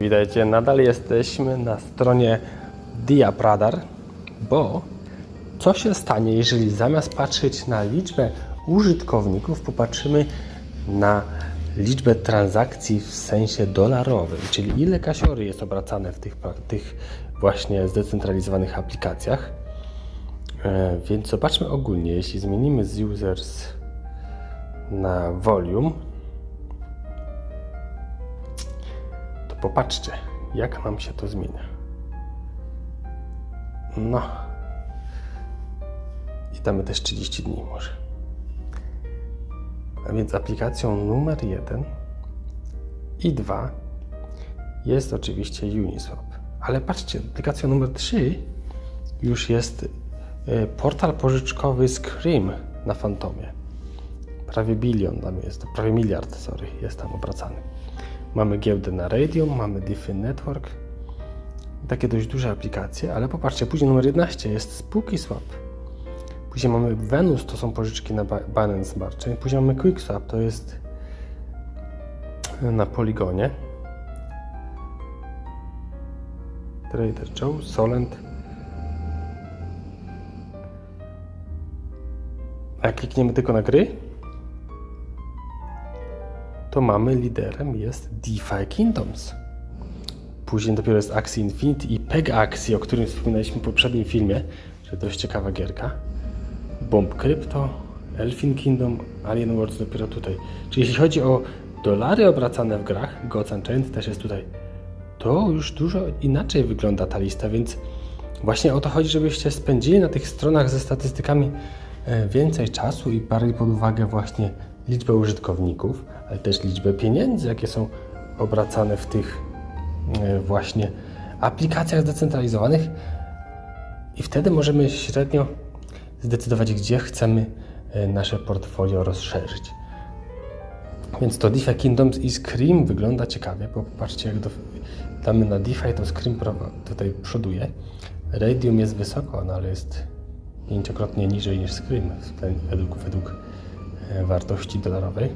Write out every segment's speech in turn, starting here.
Witajcie, nadal jesteśmy na stronie Diapradar, bo co się stanie, jeżeli zamiast patrzeć na liczbę użytkowników, popatrzymy na liczbę transakcji w sensie dolarowym, czyli ile kasiory jest obracane w tych, tych właśnie zdecentralizowanych aplikacjach. E, Więc zobaczmy ogólnie, jeśli zmienimy z users na volume, popatrzcie, jak nam się to zmienia. No. I damy też 30 dni może. A więc aplikacją numer 1 i 2 jest oczywiście Uniswap. Ale patrzcie, aplikacją numer 3 już jest e, portal pożyczkowy Scream na Fantomie. Prawie bilion tam jest, prawie miliard, sorry, jest tam obracany. Mamy giełdę na Radium, mamy DeFi Network. Takie dość duże aplikacje, ale popatrzcie, później numer 11 jest Spooky Swap. Później mamy Venus, to są pożyczki na Binance Smart Chain. Później mamy QuickSwap, to jest na Poligonie. Trader Joe, Solent. A jak klikniemy tylko na gry, to mamy liderem jest DeFi Kingdoms. Później dopiero jest Axie Infinity i Peg Axie, o którym wspominaliśmy w poprzednim filmie, że dość ciekawa gierka. Bomb Crypto, Elfin Kingdom, Alien Worlds dopiero tutaj. Czyli jeśli chodzi o dolary obracane w grach, Gods Unchained też jest tutaj. To już dużo inaczej wygląda ta lista, więc właśnie o to chodzi, żebyście spędzili na tych stronach ze statystykami e, więcej czasu i brali pod uwagę właśnie liczbę użytkowników, ale też liczbę pieniędzy, jakie są obracane w tych e, właśnie aplikacjach zdecentralizowanych i wtedy możemy średnio zdecydować, gdzie chcemy e, nasze portfolio rozszerzyć. Więc to DeFi Kingdoms i Scream wygląda ciekawie, bo popatrzcie, jak do, damy na DeFi, to Scream tutaj przoduje. Radium jest wysoko, no ale jest pięciokrotnie niżej niż Scream według, według wartości dolarowej.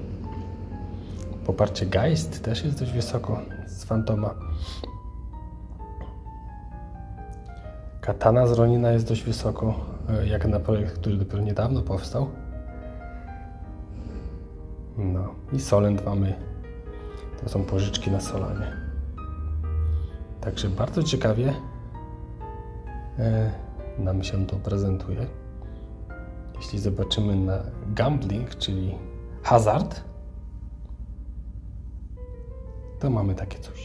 Poparcie Geist też jest dość wysoko z Fantoma. Katana z Ronina jest dość wysoko, e, jak na projekt, który dopiero niedawno powstał. No i Solent mamy, to są pożyczki na Solanie. Także bardzo ciekawie e, nam się to prezentuje. Jeśli zobaczymy na gambling, czyli hazard, to mamy takie coś.